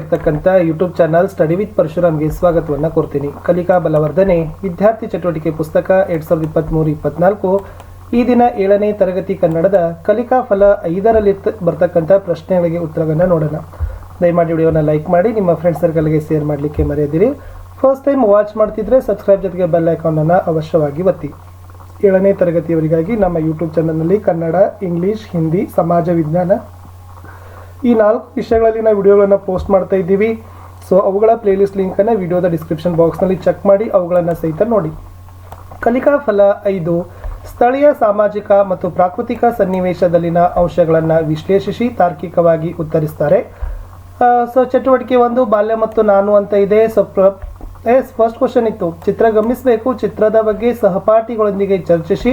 ಇರ್ತಕ್ಕಂಥ YouTube channel study with ಪರಶುರಾಮ್ಗೆ ಸ್ವಾಗತವನ್ನು ಕೋರ್ತೀನಿ. ಕಲಿಕಾ ಬಲವರ್ಧನೆ, ವಿದ್ಯಾರ್ಥಿ ಚಟುವಟಿಕೆ ಪುಸ್ತಕ ಎರಡ್ ಸಾವಿರದ ಇಪ್ಪತ್ತ್ಮೂರು ಇಪ್ಪತ್ನಾಲ್ಕು. ಈ ದಿನ ಏಳನೇ ತರಗತಿ ಕನ್ನಡದ ಕಲಿಕಾ ಫಲ ಐದರಲ್ಲಿ ಬರ್ತಕ್ಕಂಥ ಪ್ರಶ್ನೆಗಳಿಗೆ ಉತ್ತರವನ್ನು ನೋಡೋಣ. ದಯಮಾಡಿ ವಿಡಿಯೋನ ಲೈಕ್ ಮಾಡಿ, ನಿಮ್ಮ ಫ್ರೆಂಡ್ ಸರ್ಕಲ್ಗೆ ಶೇರ್ ಮಾಡಲಿಕ್ಕೆ ಮರೆಯದಿರಿ. ಫಸ್ಟ್ ಟೈಮ್ ವಾಚ್ ಮಾಡ್ತಿದ್ರೆ ಸಬ್ಸ್ಕ್ರೈಬ್ ಜೊತೆಗೆ ಬೆಲ್ ಐಕಾನನ್ನು ಅವಶ್ಯವಾಗಿ ಒತ್ತಿ. ಏಳನೇ ತರಗತಿಯವರಿಗಾಗಿ ನಮ್ಮ ಯೂಟ್ಯೂಬ್ ಚಾನಲ್ನಲ್ಲಿ ಕನ್ನಡ ಇಂಗ್ಲೀಷ್ ಹಿಂದಿ ಸಮಾಜ, ವಿಜ್ಞಾನ ಈ ನಾಲ್ಕು ವಿಷಯಗಳಲ್ಲಿ ನಾವು ವಿಡಿಯೋಗಳನ್ನು ಪೋಸ್ಟ್ ಮಾಡ್ತಾ ಇದ್ದೀವಿ. ಸೊ ಅವುಗಳ ಪ್ಲೇಲಿಸ್ಟ್ ಲಿಂಕನ್ನು ವಿಡಿಯೋದ ಡಿಸ್ಕ್ರಿಪ್ಷನ್ ಬಾಕ್ಸ್ನಲ್ಲಿ ಚೆಕ್ ಮಾಡಿ, ಅವುಗಳನ್ನು ಸಹಿತ ನೋಡಿ. ಕಲಿಕಾ ಫಲ ಐದು, ಸ್ಥಳೀಯ ಸಾಮಾಜಿಕ ಮತ್ತು ಪ್ರಾಕೃತಿಕ ಸನ್ನಿವೇಶದಲ್ಲಿನ ಅಂಶಗಳನ್ನು ವಿಶ್ಲೇಷಿಸಿ ತಾರ್ಕಿಕವಾಗಿ ಉತ್ತರಿಸ್ತಾರೆ. ಸೊ ಚಟುವಟಿಕೆ ಒಂದು, ಬಾಲ್ಯ ಮತ್ತು ನಾನು ಅಂತ ಇದೆ. ಸೊ ಎಸ್ ಫಸ್ಟ್ ಕ್ವಶನ್ ಇತ್ತು. ಚಿತ್ರ ಗಮನಿಸಬೇಕು, ಚಿತ್ರದ ಬಗ್ಗೆ ಸಹಪಾಠಿಗಳೊಂದಿಗೆ ಚರ್ಚಿಸಿ.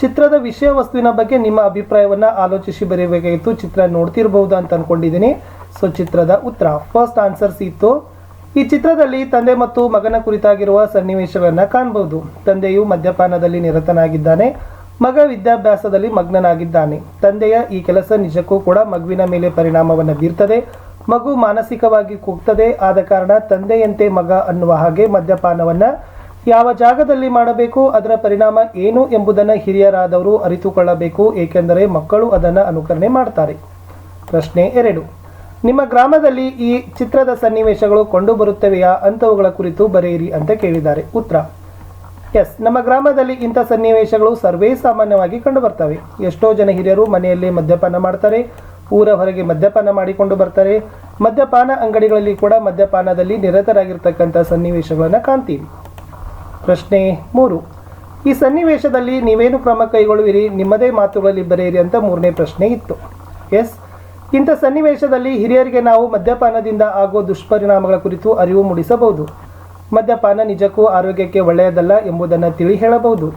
ಚಿತ್ರದ ವಿಷಯ ವಸ್ತುವಿನ ಬಗ್ಗೆ ನಿಮ್ಮ ಅಭಿಪ್ರಾಯವನ್ನು ಆಲೋಚಿಸಿ ಬರೆಯಬೇಕಾಗಿತ್ತು. ಚಿತ್ರ ನೋಡ್ತಿರ್ಬಹುದು ಅಂತ ಅನ್ಕೊಂಡಿದ್ದೀನಿ. ಸೊ ಚಿತ್ರದ ಉತ್ತರ. ಫಸ್ಟ್ ಆನ್ಸರ್ಸ್ ಇತ್ತು ಈ ಚಿತ್ರದಲ್ಲಿ ತಂದೆ ಮತ್ತು ಮಗನ ಕುರಿತಾಗಿರುವ ಸನ್ನಿವೇಶಗಳನ್ನು ಕಾಣಬಹುದು ತಂದೆಯು ಮದ್ಯಪಾನದಲ್ಲಿ ನಿರತನಾಗಿದ್ದಾನೆ. ಮಗ ವಿದ್ಯಾಭ್ಯಾಸದಲ್ಲಿ ಮಗ್ನನಾಗಿದ್ದಾನೆ. ತಂದೆಯ ಈ ಕೆಲಸ ನಿಜಕ್ಕೂ ಕೂಡ ಮಗುವಿನ ಮೇಲೆ ಪರಿಣಾಮವನ್ನು ಬೀರ್ತದೆ. ಮಗು ಮಾನಸಿಕವಾಗಿ ಕುಗ್ತದೆ. ಆದ ಕಾರಣ ತಂದೆಯಂತೆ ಮಗ ಅನ್ನುವ ಹಾಗೆ ಮದ್ಯಪಾನವನ್ನ ಯಾವ ಜಾಗದಲ್ಲಿ ಮಾಡಬೇಕು, ಅದರ ಪರಿಣಾಮ ಏನು ಎಂಬುದನ್ನು ಹಿರಿಯರಾದವರು ಅರಿತುಕೊಳ್ಳಬೇಕು, ಏಕೆಂದರೆ ಮಕ್ಕಳು ಅದನ್ನು ಅನುಕರಣೆ ಮಾಡ್ತಾರೆ. ಪ್ರಶ್ನೆ ಎರಡು. ನಿಮ್ಮ ಗ್ರಾಮದಲ್ಲಿ ಈ ಚಿತ್ರದ ಸನ್ನಿವೇಶಗಳು ಕಂಡು ಬರುತ್ತವೆಯಾ ಅಂತವುಗಳ ಕುರಿತು ಬರೆಯಿರಿ ಅಂತ ಕೇಳಿದ್ದಾರೆ. ಉತ್ತರ. ಎಸ್. ನಮ್ಮ ಗ್ರಾಮದಲ್ಲಿ ಇಂಥ ಸನ್ನಿವೇಶಗಳು ಸರ್ವೇ ಸಾಮಾನ್ಯವಾಗಿ ಕಂಡು ಬರ್ತವೆ ಎಷ್ಟೋ ಜನ ಹಿರಿಯರು ಮನೆಯಲ್ಲಿ ಮದ್ಯಪಾನ ಮಾಡ್ತಾರೆ, ಊರ ಹೊರಗೆ ಮದ್ಯಪಾನ ಮಾಡಿಕೊಂಡು ಬರ್ತಾರೆ. ಮದ್ಯಪಾನ ಅಂಗಡಿಗಳಲ್ಲಿ ಕೂಡ ಮದ್ಯಪಾನದಲ್ಲಿ ನಿರತರಾಗಿರ್ತಕ್ಕಂಥ ಸನ್ನಿವೇಶಗಳನ್ನು ಕಾಣ್ತೀವಿ. ಪ್ರಶ್ನೆ ಮೂರು. ಈ ಸನ್ನಿವೇಶದಲ್ಲಿ ನೀವೇನು ಕ್ರಮ ಕೈಗೊಳ್ಳುವಿರಿ? ನಿಮ್ಮದೇ ಮಾತುಗಳಲ್ಲಿ ಬರೆಯಿರಿ ಅಂತ ಮೂರನೇ ಪ್ರಶ್ನೆ ಇತ್ತು. ಎಸ್. ಇಂಥ ಸನ್ನಿವೇಶದಲ್ಲಿ ಹಿರಿಯರಿಗೆ ನಾವು ಮದ್ಯಪಾನದಿಂದ ಆಗೋ ದುಷ್ಪರಿಣಾಮಗಳ ಕುರಿತು ಅರಿವು ಮೂಡಿಸಬಹುದು. ಮದ್ಯಪಾನ ನಿಜಕ್ಕೂ ಆರೋಗ್ಯಕ್ಕೆ ಒಳ್ಳೆಯದಲ್ಲ ಎಂಬುದನ್ನು ತಿಳಿ ಹೇಳಬಹುದು.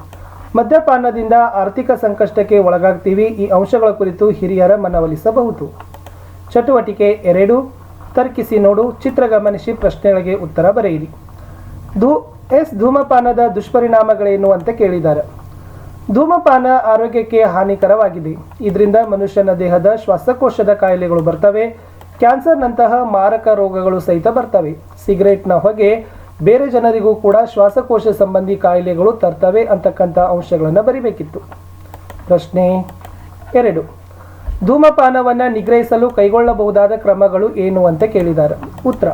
ಮದ್ಯಪಾನದಿಂದ ಆರ್ಥಿಕ ಸಂಕಷ್ಟಕ್ಕೆ ಒಳಗಾಗ್ತೀವಿ, ಈ ಅಂಶಗಳ ಕುರಿತು ಹಿರಿಯರ ಮನವೊಲಿಸಬಹುದು. ಚಟುವಟಿಕೆ ಎರಡು. ತರ್ಕಿಸಿ ನೋಡು, ಚಿತ್ರ ಗಮನಿಸಿ ಪ್ರಶ್ನೆಗಳಿಗೆ ಉತ್ತರ ಬರೆಯಿರಿ. ಧೂ ಎಸ್ ಧೂಮಪಾನದ ದುಷ್ಪರಿಣಾಮಗಳೇನು ಅಂತ ಕೇಳಿದ್ದಾರೆ. ಧೂಮಪಾನ ಆರೋಗ್ಯಕ್ಕೆ ಹಾನಿಕರವಾಗಿದೆ. ಇದರಿಂದ ಮನುಷ್ಯನ ದೇಹದ ಶ್ವಾಸಕೋಶದ ಕಾಯಿಲೆಗಳು ಬರ್ತವೆ. ಕ್ಯಾನ್ಸರ್ನಂತಹ ಮಾರಕ ರೋಗಗಳು ಸಹಿತ ಬರ್ತವೆ. ಸಿಗರೇಟ್ನ ಹೊಗೆ ಬೇರೆ ಜನರಿಗೂ ಕೂಡ ಶ್ವಾಸಕೋಶ ಸಂಬಂಧಿ ಕಾಯಿಲೆಗಳು ತರ್ತವೆ ಅಂತಕ್ಕಂಥ ಅಂಶಗಳನ್ನು ಬರಿಬೇಕಿತ್ತು. ಪ್ರಶ್ನೆ ಎರಡು. ಧೂಮಪಾನವನ್ನು ನಿಗ್ರಹಿಸಲು ಕೈಗೊಳ್ಳಬಹುದಾದ ಕ್ರಮಗಳು ಏನು ಅಂತ ಕೇಳಿದ್ದಾರೆ. ಉತ್ತರ.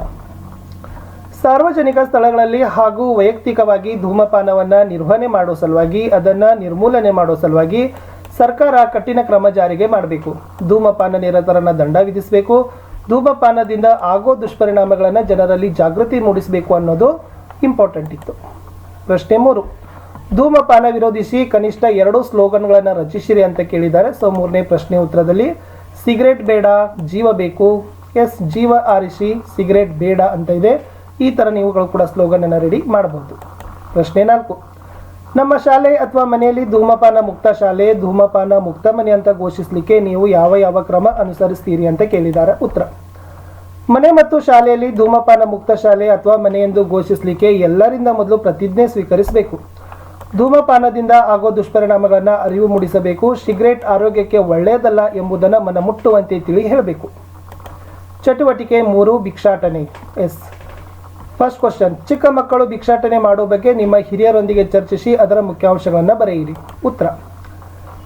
ಸಾರ್ವಜನಿಕ ಸ್ಥಳಗಳಲ್ಲಿ ಹಾಗೂ ವೈಯಕ್ತಿಕವಾಗಿ ಧೂಮಪಾನವನ್ನು ನಿರ್ವಹಣೆ ಮಾಡೋ ಸಲುವಾಗಿ, ಅದನ್ನು ನಿರ್ಮೂಲನೆ ಮಾಡೋ ಸಲುವಾಗಿ ಸರ್ಕಾರ ಕಠಿಣ ಕ್ರಮ ಜಾರಿಗೆ ಮಾಡಬೇಕು. ಧೂಮಪಾನ ನಿರತರನ್ನ ದಂಡ ವಿಧಿಸಬೇಕು. ಧೂಮಪಾನದಿಂದ ಆಗೋ ದುಷ್ಪರಿಣಾಮಗಳನ್ನು ಜನರಲ್ಲಿ ಜಾಗೃತಿ ಮೂಡಿಸಬೇಕು ಅನ್ನೋದು ಇಂಪಾರ್ಟೆಂಟ್ ಇತ್ತು. ಪ್ರಶ್ನೆ ಮೂರು. ಧೂಮಪಾನ ವಿರೋಧಿಸಿ ಕನಿಷ್ಠ ಎರಡು ಸ್ಲೋಗನ್ಗಳನ್ನು ರಚಿಸಿರಿ ಅಂತ ಕೇಳಿದ್ದಾರೆ. ಸೊ, ಮೂರನೇ ಪ್ರಶ್ನೆ ಉತ್ತರದಲ್ಲಿ, ಸಿಗರೇಟ್ ಬೇಡ, ಜೀವ ಬೇಕು. ಎಸ್, ಜೀವ ಆರಿಸಿ, ಸಿಗರೇಟ್ ಬೇಡ ಅಂತ ಇದೆ. ಈ ಥರ ನೀವುಗಳು ಕೂಡ ಸ್ಲೋಗನನ್ನು ರೆಡಿ ಮಾಡಬಹುದು. ಪ್ರಶ್ನೆ ನಾಲ್ಕು. ನಮ್ಮ ಶಾಲೆ ಅಥವಾ ಮನೆಯಲ್ಲಿ ಧೂಮಪಾನ ಮುಕ್ತ ಶಾಲೆ, ಧೂಮಪಾನ ಮುಕ್ತ ಮನೆ ಅಂತ ಘೋಷಿಸಲಿಕ್ಕೆ ನೀವು ಯಾವ ಯಾವ ಕ್ರಮ ಅನುಸರಿಸ್ತೀರಿ ಅಂತ ಕೇಳಿದ್ದಾರೆ ಉತ್ತರ. ಮನೆ ಮತ್ತು ಶಾಲೆಯಲ್ಲಿ ಧೂಮಪಾನ ಮುಕ್ತ ಶಾಲೆ ಅಥವಾ ಮನೆ ಎಂದು ಘೋಷಿಸಲಿಕ್ಕೆ ಎಲ್ಲರಿಂದ ಮೊದಲು ಪ್ರತಿಜ್ಞೆ ಸ್ವೀಕರಿಸಬೇಕು. ಧೂಮಪಾನದಿಂದ ಆಗೋ ದುಷ್ಪರಿಣಾಮಗಳನ್ನು ಅರಿವು ಮೂಡಿಸಬೇಕು, ಸಿಗರೇಟ್ ಆರೋಗ್ಯಕ್ಕೆ ಒಳ್ಳೆಯದಲ್ಲ ಎಂಬುದನ್ನು ಮನಮುಟ್ಟುವಂತೆ ತಿಳಿ ಹೇಳಬೇಕು. ಚಟುವಟಿಕೆ ಮೂರು, ಭಿಕ್ಷಾಟನೆ. ಎಸ್. ಫಸ್ಟ್ ಕ್ವಶನ್ ಚಿಕ್ಕ ಮಕ್ಕಳು ಭಿಕ್ಷಾಟನೆ ಮಾಡುವ ಬಗ್ಗೆ ನಿಮ್ಮ ಹಿರಿಯರೊಂದಿಗೆ ಚರ್ಚಿಸಿ ಅದರ ಮುಖ್ಯಾಂಶಗಳನ್ನು ಬರೆಯಿರಿ. ಉತ್ತರ.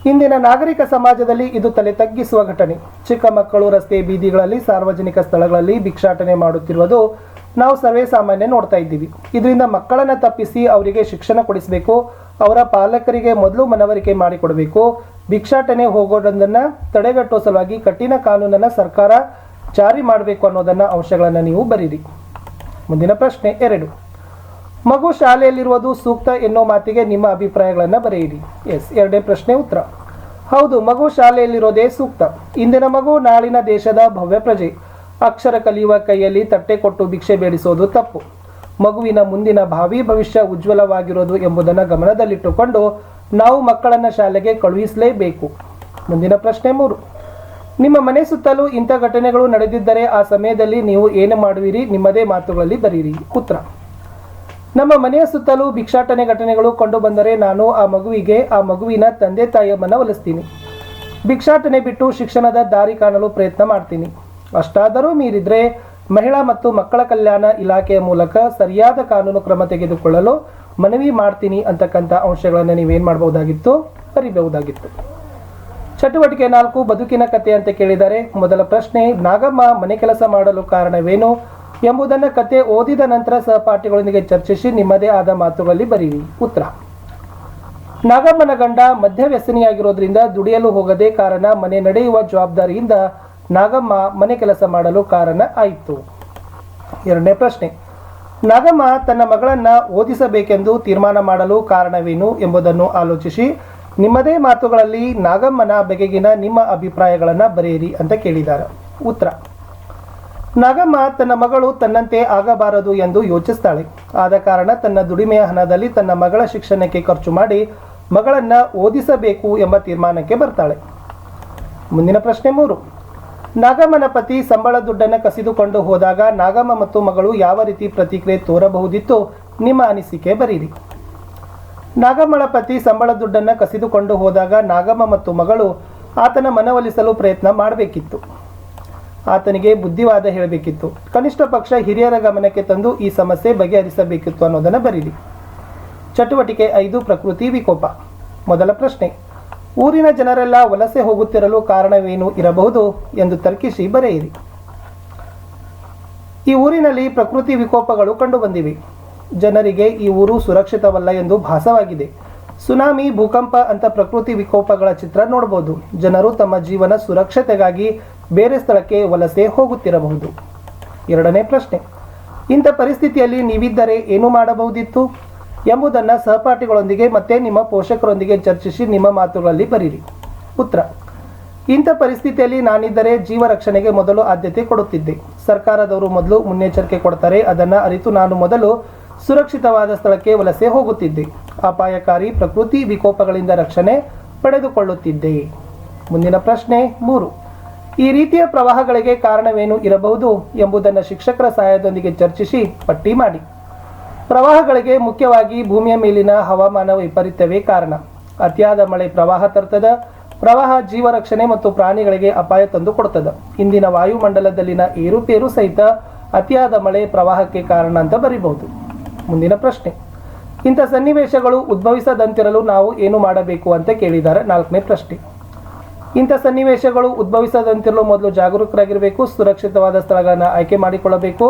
ಇಂದಿನ ನಾಗರಿಕ ಸಮಾಜದಲ್ಲಿ ಇದು ತಲೆ ತಗ್ಗಿಸುವ ಘಟನೆ. ಚಿಕ್ಕ ಮಕ್ಕಳು ರಸ್ತೆ ಬೀದಿಗಳಲ್ಲಿ ಸಾರ್ವಜನಿಕ ಸ್ಥಳಗಳಲ್ಲಿ ಭಿಕ್ಷಾಟನೆ ಮಾಡುತ್ತಿರುವುದು ನಾವು ಸರ್ವೇ ಸಾಮಾನ್ಯ ನೋಡ್ತಾ ಇದ್ದೀವಿ. ಇದರಿಂದ ಮಕ್ಕಳನ್ನು ತಪ್ಪಿಸಿ ಅವರಿಗೆ ಶಿಕ್ಷಣ ಕೊಡಿಸಬೇಕು, ಅವರ ಪಾಲಕರಿಗೆ ಮೊದಲು ಮನವರಿಕೆ ಮಾಡಿಕೊಡಬೇಕು, ಭಿಕ್ಷಾಟನೆ ಹೋಗೋದನ್ನು ತಡೆಗಟ್ಟುವ ಸಲುವಾಗಿ ಕಠಿಣ ಕಾನೂನನ್ನು ಸರ್ಕಾರ ಜಾರಿ ಮಾಡಬೇಕು ಅನ್ನೋದನ್ನ ಅಂಶಗಳನ್ನು ನೀವು ಬರೀರಿ. ಮುಂದಿನ ಪ್ರಶ್ನೆ ಎರಡು. ಮಗು ಶಾಲೆಯಲ್ಲಿರುವುದು ಸೂಕ್ತ ಎನ್ನೋ ಮಾತಿಗೆ ನಿಮ್ಮ ಅಭಿಪ್ರಾಯಗಳನ್ನು ಬರೆಯಿರಿ. ಎಸ್ ಎರಡನೇ ಪ್ರಶ್ನೆ ಉತ್ತರ. ಹೌದು, ಮಗು ಶಾಲೆಯಲ್ಲಿರೋದೇ ಸೂಕ್ತ. ಇಂದಿನ ಮಗು ನಾಳಿನ ದೇಶದ ಭವ್ಯ ಪ್ರಜೆ. ಅಕ್ಷರ ಕಲಿಯುವ ಕೈಯಲ್ಲಿ ತಟ್ಟೆ ಕೊಟ್ಟು ಭಿಕ್ಷೆ ಬೇಡಿಸೋದು ತಪ್ಪು. ಮಗುವಿನ ಮುಂದಿನ ಭಾವಿ ಭವಿಷ್ಯ ಉಜ್ವಲವಾಗಿರೋದು ಎಂಬುದನ್ನು ಗಮನದಲ್ಲಿಟ್ಟುಕೊಂಡು ನಾವು ಮಕ್ಕಳನ್ನು ಶಾಲೆಗೆ ಕಳುಹಿಸಲೇಬೇಕು. ಮುಂದಿನ ಪ್ರಶ್ನೆ ಮೂರು. ನಿಮ್ಮ ಮನೆ ಸುತ್ತಲೂ ಇಂಥ ಘಟನೆಗಳು ನಡೆದಿದ್ದರೆ ಆ ಸಮಯದಲ್ಲಿ ನೀವು ಏನು ಮಾಡುವಿರಿ? ನಿಮ್ಮದೇ ಮಾತುಗಳಲ್ಲಿ ಬರೀರಿ. ಉತ್ತರ. ನಮ್ಮ ಮನೆಯ ಸುತ್ತಲೂ ಭಿಕ್ಷಾಟನೆ ಘಟನೆಗಳು ಕಂಡು ಬಂದರೆ ನಾನು ಆ ಮಗುವಿಗೆ, ಆ ಮಗುವಿನ ತಂದೆ ತಾಯಿಯ ಮನವೊಲಿಸ್ತೀನಿ ಭಿಕ್ಷಾಟನೆ ಬಿಟ್ಟು ಶಿಕ್ಷಣದ ದಾರಿ ಕಾಣಲು ಪ್ರಯತ್ನ ಮಾಡ್ತೀನಿ. ಅಷ್ಟಾದರೂ ಮೀರಿದ್ರೆ ಮಹಿಳಾ ಮತ್ತು ಮಕ್ಕಳ ಕಲ್ಯಾಣ ಇಲಾಖೆಯ ಮೂಲಕ ಸರಿಯಾದ ಕಾನೂನು ಕ್ರಮ ತೆಗೆದುಕೊಳ್ಳಲು ಮನವಿ ಮಾಡ್ತೀನಿ ಅಂತಕ್ಕಂಥ ಅಂಶಗಳನ್ನು ನೀವೇನು ಮಾಡಬಹುದಾಗಿತ್ತು? ಬರಿಬಹುದಾಗಿತ್ತು. ಚಟುವಟಿಕೆ ನಾಲ್ಕು, ಬದುಕಿನ ಕತೆ ಅಂತ ಕೇಳಿದರೆ ಮೊದಲ ಪ್ರಶ್ನೆ, ನಾಗಮ್ಮ ಮನೆ ಕೆಲಸ ಮಾಡಲು ಕಾರಣವೇನು ಎಂಬುದನ್ನು ಕತೆ ಓದಿದ ನಂತರ ಸಹಪಾಠಿಗಳೊಂದಿಗೆ ಚರ್ಚಿಸಿ ನಿಮ್ಮದೇ ಆದ ಮಾತುಗಳಲ್ಲಿ ಬರೀರಿ. ಉತ್ತರ. ನಾಗಮ್ಮನ ಗಂಡ ಮದ್ಯವ್ಯಸನಿಯಾಗಿರೋದ್ರಿಂದ ದುಡಿಯಲು ಹೋಗದೆ ಕಾರಣ ಮನೆ ನಡೆಯುವ ಜವಾಬ್ದಾರಿಯಿಂದ ನಾಗಮ್ಮ ಮನೆ ಕೆಲಸ ಮಾಡಲು ಕಾರಣ ಆಯಿತು. ಎರಡನೇ ಪ್ರಶ್ನೆ. ನಾಗಮ್ಮ ತನ್ನ ಮಗಳನ್ನ ಓದಿಸಬೇಕೆಂದು ತೀರ್ಮಾನ ಮಾಡಲು ಕಾರಣವೇನು ಎಂಬುದನ್ನು ಆಲೋಚಿಸಿ. ನಿಮ್ಮದೇ ಮಾತುಗಳಲ್ಲಿ ನಾಗಮ್ಮನ ಬಗೆಗಿನ ನಿಮ್ಮ ಅಭಿಪ್ರಾಯಗಳನ್ನು ಬರೆಯಿರಿ ಅಂತ ಕೇಳಿದ್ದಾರೆ. ಉತ್ತರ. ನಾಗಮ್ಮ ತನ್ನ ಮಗಳು ತನ್ನಂತೆ ಆಗಬಾರದು ಎಂದು ಯೋಚಿಸ್ತಾಳೆ. ಆದ ಕಾರಣ ತನ್ನ ದುಡಿಮೆಯ ಹಣದಲ್ಲಿ ತನ್ನ ಮಗಳ ಶಿಕ್ಷಣಕ್ಕೆ ಖರ್ಚು ಮಾಡಿ ಮಗಳನ್ನ ಓದಿಸಬೇಕು ಎಂಬ ತೀರ್ಮಾನಕ್ಕೆ ಬರ್ತಾಳೆ. ಮುಂದಿನ ಪ್ರಶ್ನೆ ಮೂರು. ನಾಗಮ್ಮನ ಪತಿ ಸಂಬಳ ದುಡ್ಡನ್ನು ಕಸಿದುಕೊಂಡು ಹೋದಾಗ ನಾಗಮ್ಮ ಮತ್ತು ಮಗಳು ಯಾವ ರೀತಿ ಪ್ರತಿಕ್ರಿಯೆ ತೋರಬಹುದಿತ್ತು? ನಿಮ್ಮ ಅನಿಸಿಕೆ ಬರೀರಿ. ನಾಗಮ್ಮಳ ಪತಿ ಸಂಬಳ ದುಡ್ಡನ್ನು ಕಸಿದುಕೊಂಡು ಹೋದಾಗ ನಾಗಮ್ಮ ಮತ್ತು ಮಗಳು ಆತನ ಮನವೊಲಿಸಲು ಪ್ರಯತ್ನ ಮಾಡಬೇಕಿತ್ತು. ಆತನಿಗೆ ಬುದ್ಧಿವಾದ ಹೇಳಬೇಕಿತ್ತು. ಕನಿಷ್ಠ ಪಕ್ಷ ಹಿರಿಯರ ಗಮನಕ್ಕೆ ತಂದು ಈ ಸಮಸ್ಯೆ ಬಗೆಹರಿಸಬೇಕಿತ್ತು ಅನ್ನೋದನ್ನು ಬರೀರಿ. ಚಟುವಟಿಕೆ ಐದು, ಪ್ರಕೃತಿ ವಿಕೋಪ. ಮೊದಲ ಪ್ರಶ್ನೆ, ಊರಿನ ಜನರೆಲ್ಲ ವಲಸೆ ಹೋಗುತ್ತಿರಲು ಕಾರಣವೇನು ಇರಬಹುದು ಎಂದು ತರ್ಕಿಸಿ ಬರೆಯಿರಿ. ಈ ಊರಿನಲ್ಲಿ ಪ್ರಕೃತಿ ವಿಕೋಪಗಳು ಕಂಡುಬಂದಿವೆ ಜನರಿಗೆ ಈ ಊರು ಸುರಕ್ಷಿತವಲ್ಲ ಎಂದು ಭಾಸವಾಗಿದೆ. ಸುನಾಮಿ, ಭೂಕಂಪ ಅಂತ ಪ್ರಕೃತಿ ವಿಕೋಪಗಳ ಚಿತ್ರ ನೋಡಬಹುದು ಜನರು ತಮ್ಮ ಜೀವನ ಸುರಕ್ಷತೆಗಾಗಿ ಬೇರೆ ಸ್ಥಳಕ್ಕೆ ವಲಸೆ ಹೋಗುತ್ತಿರಬಹುದು. ಎರಡನೇ ಪ್ರಶ್ನೆ, ಇಂಥ ಪರಿಸ್ಥಿತಿಯಲ್ಲಿ ನೀವಿದ್ದರೆ ಏನು ಮಾಡಬಹುದಿತ್ತು? ಎಂಬುದನ್ನು ಸಹಪಾಠಿಗಳೊಂದಿಗೆ ಮತ್ತೆ ನಿಮ್ಮ ಪೋಷಕರೊಂದಿಗೆ ಚರ್ಚಿಸಿ ನಿಮ್ಮ ಮಾತುಗಳಲ್ಲಿ ಬರೀರಿ. ಉತ್ತರ, ಇಂಥ ಪರಿಸ್ಥಿತಿಯಲ್ಲಿ ನಾನಿದ್ದರೆ ಜೀವ ರಕ್ಷಣೆಗೆ ಮೊದಲು ಆದ್ಯತೆ ಕೊಡುತ್ತಿದ್ದೆ. ಸರ್ಕಾರದವರು ಮೊದಲು ಮುನ್ನೆಚ್ಚರಿಕೆ ಕೊಡ್ತಾರೆ, ಅದನ್ನು ಅರಿತು ನಾನು ಮೊದಲು ಸುರಕ್ಷಿತವಾದ ಸ್ಥಳಕ್ಕೆ ವಲಸೆ ಹೋಗುತ್ತಿದ್ದೆ. ಅಪಾಯಕಾರಿ ಪ್ರಕೃತಿ ವಿಕೋಪಗಳಿಂದ ರಕ್ಷಣೆ ಪಡೆದುಕೊಳ್ಳುತ್ತಿದ್ದೆ. ಮುಂದಿನ ಪ್ರಶ್ನೆ ಮೂರು. ಈ ರೀತಿಯ ಪ್ರವಾಹಗಳಿಗೆ ಕಾರಣವೇನು ಇರಬಹುದು ಎಂಬುದನ್ನು ಶಿಕ್ಷಕರ ಸಹಾಯದೊಂದಿಗೆ ಚರ್ಚಿಸಿ ಪಟ್ಟಿ ಮಾಡಿ. ಪ್ರವಾಹಗಳಿಗೆ ಮುಖ್ಯವಾಗಿ ಭೂಮಿಯ ಮೇಲಿನ ಹವಾಮಾನ ವೈಪರೀತ್ಯವೇ ಕಾರಣ. ಅತಿಯಾದ ಮಳೆ ಪ್ರವಾಹ ತರ್ತದ, ಪ್ರವಾಹ ಜೀವ ರಕ್ಷಣೆ ಮತ್ತು ಪ್ರಾಣಿಗಳಿಗೆ ಅಪಾಯ ತಂದು ಕೊಡ್ತದ. ಇಂದಿನ ವಾಯುಮಂಡಲದಲ್ಲಿನ ಏರುಪೇರು ಸಹಿತ ಅತಿಯಾದ ಮಳೆ ಪ್ರವಾಹಕ್ಕೆ ಕಾರಣ ಅಂತ ಬರಿಬಹುದು. ಮುಂದಿನ ಪ್ರಶ್ನೆ. ಇಂಥ ಸನ್ನಿವೇಶಗಳು ಉದ್ಭವಿಸದಂತಿರಲು ನಾವು ಏನು ಮಾಡಬೇಕು ಅಂತ ಕೇಳಿದ್ದಾರೆ ನಾಲ್ಕನೇ ಪ್ರಶ್ನೆ. ಇಂಥ ಸನ್ನಿವೇಶಗಳು ಉದ್ಭವಿಸದಂತಿರಲು ಮೊದಲು ಜಾಗರೂಕರಾಗಿರಬೇಕು, ಸುರಕ್ಷಿತವಾದ ಸ್ಥಳಗಳನ್ನು ಆಯ್ಕೆ ಮಾಡಿಕೊಳ್ಳಬೇಕು.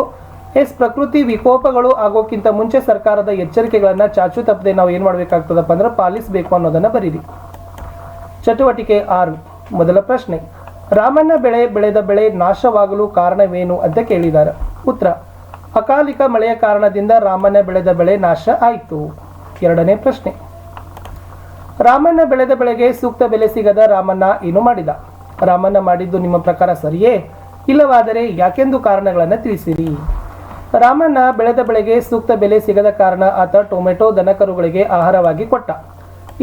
ಎಸ್, ಪ್ರಕೃತಿ ವಿಕೋಪಗಳು ಆಗೋಕ್ಕಿಂತ ಮುಂಚೆ ಸರ್ಕಾರದ ಎಚ್ಚರಿಕೆಗಳನ್ನು ಚಾಚು ತಪ್ಪದೆ ನಾವು ಏನು ಮಾಡಬೇಕಾಗ್ತದಪ್ಪ ಅಂದ್ರೆ ಪಾಲಿಸಬೇಕು ಅನ್ನೋದನ್ನು ಬರೀರಿ. ಚಟುವಟಿಕೆ ಆರು, ಮೊದಲ ಪ್ರಶ್ನೆ. ರಾಮಣ್ಣ ಬೆಳೆ ಬೆಳೆದ ಬೆಳೆ ನಾಶವಾಗಲು ಕಾರಣವೇನು ಅಂತ ಕೇಳಿದ್ದಾರೆ. ಉತ್ತರ. ಅಕಾಲಿಕ ಮಳೆಯ ಕಾರಣದಿಂದ ರಾಮಣ್ಣ ಬೆಳೆದ ಬೆಳೆ ನಾಶ ಆಯಿತು. ಎರಡನೇ ಪ್ರಶ್ನೆ. ರಾಮಣ್ಣ ಬೆಳೆದ ಬೆಳೆಗೆ ಸೂಕ್ತ ಬೆಲೆ ಸಿಗದ ರಾಮಣ್ಣ ಏನು ಮಾಡಿದ? ರಾಮಣ್ಣ ಮಾಡಿದ್ದು ನಿಮ್ಮ ಪ್ರಕಾರ ಸರಿಯೇ? ಇಲ್ಲವಾದರೆ ಯಾಕೆಂದು ಕಾರಣಗಳನ್ನು ತಿಳಿಸಿರಿ? ರಾಮಣ್ಣ ಬೆಳೆದ ಬೆಳೆಗೆ ಸೂಕ್ತ ಬೆಲೆ ಸಿಗದ ಕಾರಣ ಆತ ಟೊಮೆಟೊ ದನಕರುಗಳಿಗೆ ಆಹಾರವಾಗಿ ಕೊಟ್ಟ.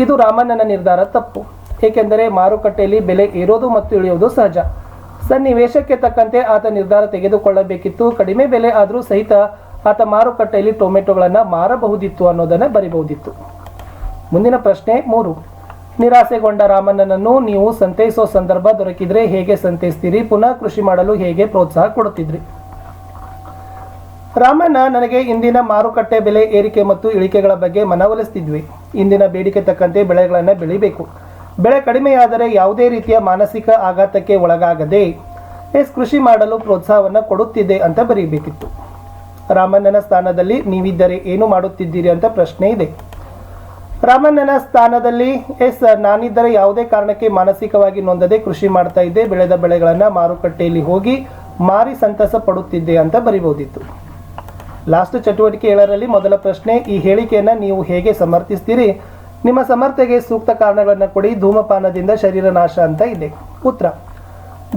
ಇದು ರಾಮಣ್ಣನ ನಿರ್ಧಾರ ತಪ್ಪು. ಏಕೆಂದರೆ ಮಾರುಕಟ್ಟೆಯಲ್ಲಿ ಬೆಲೆ ಏರೋದು ಮತ್ತು ಇಳಿಯೋದು ಸಹಜ. ಸನ್ನಿವೇಶಕ್ಕೆ ತಕ್ಕಂತೆ ಆತ ನಿರ್ಧಾರ ತೆಗೆದುಕೊಳ್ಳಬೇಕಿತ್ತು. ಕಡಿಮೆ ಬೆಲೆ ಆದರೂ ಸಹಿತ ಆತ ಮಾರುಕಟ್ಟೆಯಲ್ಲಿ ಟೊಮೆಟೊಗಳನ್ನು ಮಾರಬಹುದಿತ್ತು ಅನ್ನೋದನ್ನು ಬರಿಬಹುದಿತ್ತು. ಮುಂದಿನ ಪ್ರಶ್ನೆ ಮೂರು. ನಿರಾಸೆಗೊಂಡ ರಾಮಣ್ಣನನ್ನು ನೀವು ಸಂತೈಸೋ ಸಂದರ್ಭ ದೊರಕಿದ್ರೆ ಹೇಗೆ ಸಂತೈಸ್ತೀರಿ? ಪುನಃ ಕೃಷಿ ಮಾಡಲು ಹೇಗೆ ಪ್ರೋತ್ಸಾಹ ಕೊಡುತ್ತಿದ್ರಿ? ರಾಮಣ್ಣ, ನನಗೆ ಇಂದಿನ ಮಾರುಕಟ್ಟೆ ಬೆಲೆ ಏರಿಕೆ ಮತ್ತು ಇಳಿಕೆಗಳ ಬಗ್ಗೆ ಮನವೊಲಿಸ್ತಿದ್ವಿ. ಇಂದಿನ ಬೇಡಿಕೆ ತಕ್ಕಂತೆ ಬೆಳೆಗಳನ್ನು ಬೆಳಿಬೇಕು. ಬೆಳೆ ಕಡಿಮೆಯಾದರೆ ಯಾವುದೇ ರೀತಿಯ ಮಾನಸಿಕ ಆಘಾತಕ್ಕೆ ಒಳಗಾಗದೆ ಎಸ್ ಕೃಷಿ ಮಾಡಲು ಪ್ರೋತ್ಸಾಹವನ್ನು ಕೊಡುತ್ತಿದೆ ಅಂತ ಬರೀಬೇಕಿತ್ತು. ರಾಮಣ್ಣನ ಸ್ಥಾನದಲ್ಲಿ ನೀವಿದ್ದರೆ ಏನು ಮಾಡುತ್ತಿದ್ದೀರಿ ಅಂತ ಪ್ರಶ್ನೆ ಇದೆ. ರಾಮಣ್ಣನ ಸ್ಥಾನದಲ್ಲಿ ಎಸ್ ನಾನಿದ್ದರೆ ಯಾವುದೇ ಕಾರಣಕ್ಕೆ ಮಾನಸಿಕವಾಗಿ ನೊಂದದೆ ಕೃಷಿ ಮಾಡ್ತಾ ಇದ್ದೆ, ಬೆಳೆದ ಬೆಳೆಗಳನ್ನು ಮಾರುಕಟ್ಟೆಯಲ್ಲಿ ಹೋಗಿ ಮಾರಿ ಸಂತಸ ಪಡುತ್ತಿದ್ದೆ ಅಂತ ಬರಿಬಹುದಿತ್ತು ಲಾಸ್ಟ್ ಚಟುವಟಿಕೆ ಏಳರಲ್ಲಿ ಮೊದಲ ಪ್ರಶ್ನೆ, ಈ ಹೇಳಿಕೆಯನ್ನು ನೀವು ಹೇಗೆ ಸಮರ್ಥಿಸ್ತೀರಿ? ನಿಮ್ಮ ಸಮರ್ಥೆಗೆ ಸೂಕ್ತ ಕಾರಣಗಳನ್ನು ಕೊಡಿ. ಧೂಮಪಾನದಿಂದ ಶರೀರ ನಾಶ ಅಂತ ಇದೆ. ಉತ್ತರ.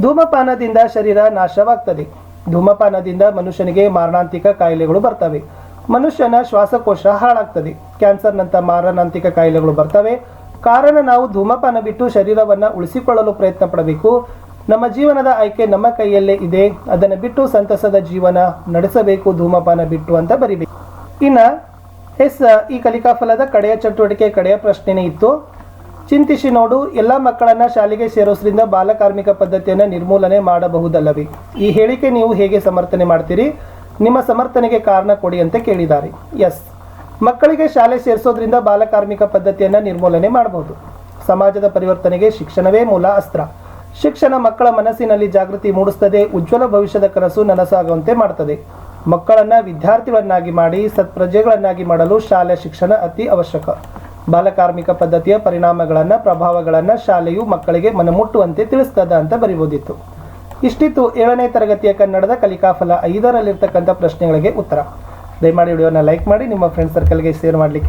ಧೂಮಪಾನದಿಂದ ಶರೀರ ನಾಶವಾಗ್ತದೆ. ಧೂಮಪಾನದಿಂದ ಮನುಷ್ಯನಿಗೆ ಮಾರಣಾಂತಿಕ ಕಾಯಿಲೆಗಳು ಬರ್ತವೆ. ಮನುಷ್ಯನ ಶ್ವಾಸಕೋಶ ಹಾಳಾಗ್ತದೆ. ಕ್ಯಾನ್ಸರ್ನಂಥ ಮಾರಣಾಂತಿಕ ಕಾಯಿಲೆಗಳು ಬರ್ತವೆ. ಕಾರಣ ನಾವು ಧೂಮಪಾನ ಬಿಟ್ಟು ಶರೀರವನ್ನು ಉಳಿಸಿಕೊಳ್ಳಲು ಪ್ರಯತ್ನ ಪಡಬೇಕು. ನಮ್ಮ ಜೀವನದ ಆಯ್ಕೆ ನಮ್ಮ ಕೈಯಲ್ಲೇ ಇದೆ. ಅದನ್ನು ಬಿಟ್ಟು ಸಂತಸದ ಜೀವನ ನಡೆಸಬೇಕು. ಧೂಮಪಾನ ಬಿಟ್ಟು ಅಂತ ಬರಿಬೇಕು. ಇನ್ನು ಎಸ್ ಈ ಕಲಿಕಾ ಫಲದ ಕಡೆಯ ಚಟುವಟಿಕೆ, ಕಡೆಯ ಪ್ರಶ್ನೆನೇ ಇತ್ತು. ಚಿಂತಿಸಿ ನೋಡು, ಎಲ್ಲ ಮಕ್ಕಳನ್ನ ಶಾಲೆಗೆ ಸೇರಿಸೋದ್ರಿಂದ ಬಾಲಕಾರ್ಮಿಕ ಪದ್ಧತಿಯನ್ನು ನಿರ್ಮೂಲನೆ ಮಾಡಬಹುದಲ್ಲವೇ? ಈ ಹೇಳಿಕೆ ನೀವು ಹೇಗೆ ಸಮರ್ಥನೆ ಮಾಡ್ತೀರಿ? ನಿಮ್ಮ ಸಮರ್ಥನೆಗೆ ಕಾರಣ ಕೊಡಿ ಅಂತ ಕೇಳಿದ್ದಾರೆ. ಎಸ್. ಮಕ್ಕಳಿಗೆ ಶಾಲೆ ಸೇರಿಸೋದ್ರಿಂದ ಬಾಲಕಾರ್ಮಿಕ ಪದ್ಧತಿಯನ್ನು ನಿರ್ಮೂಲನೆ ಮಾಡಬಹುದು ಸಮಾಜದ ಪರಿವರ್ತನೆಗೆ ಶಿಕ್ಷಣವೇ ಮೂಲ ಅಸ್ತ್ರ. ಶಿಕ್ಷಣ ಮಕ್ಕಳ ಮನಸ್ಸಿನಲ್ಲಿ ಜಾಗೃತಿ ಮೂಡಿಸ್ತದೆ, ಉಜ್ವಲ ಭವಿಷ್ಯದ ಕನಸು ನನಸಾಗುವಂತೆ ಮಾಡ್ತದೆ. ಮಕ್ಕಳನ್ನ ವಿದ್ಯಾರ್ಥಿಗಳನ್ನಾಗಿ ಮಾಡಿ ಸತ್ಪ್ರಜೆಗಳನ್ನಾಗಿ ಮಾಡಲು ಶಾಲೆ ಶಿಕ್ಷಣ ಅತಿ ಅವಶ್ಯಕ. ಬಾಲಕಾರ್ಮಿಕ ಪದ್ಧತಿಯ ಪರಿಣಾಮಗಳನ್ನ, ಪ್ರಭಾವಗಳನ್ನ ಶಾಲೆಯು ಮಕ್ಕಳಿಗೆ ಮನಮುಟ್ಟುವಂತೆ ತಿಳಿಸ್ತದ ಅಂತ ಬರಿಬೋದಿತ್ತು. ಇಷ್ಟಿತ್ತು ಏಳನೇ ತರಗತಿಯ ಕನ್ನಡದ ಕಲಿಕಾಫಲ ಐದರಲ್ಲಿರ್ತಕ್ಕಂಥ ಪ್ರಶ್ನೆಗಳಿಗೆ ಉತ್ತರ. ದಯಮಾಡಿ ವಿಡಿಯೋನ ಲೈಕ್ ಮಾಡಿ, ನಿಮ್ಮ ಫ್ರೆಂಡ್ ಸರ್ಕಲ್ಗೆ ಶೇರ್ ಮಾಡಲಿಕ್ಕೆ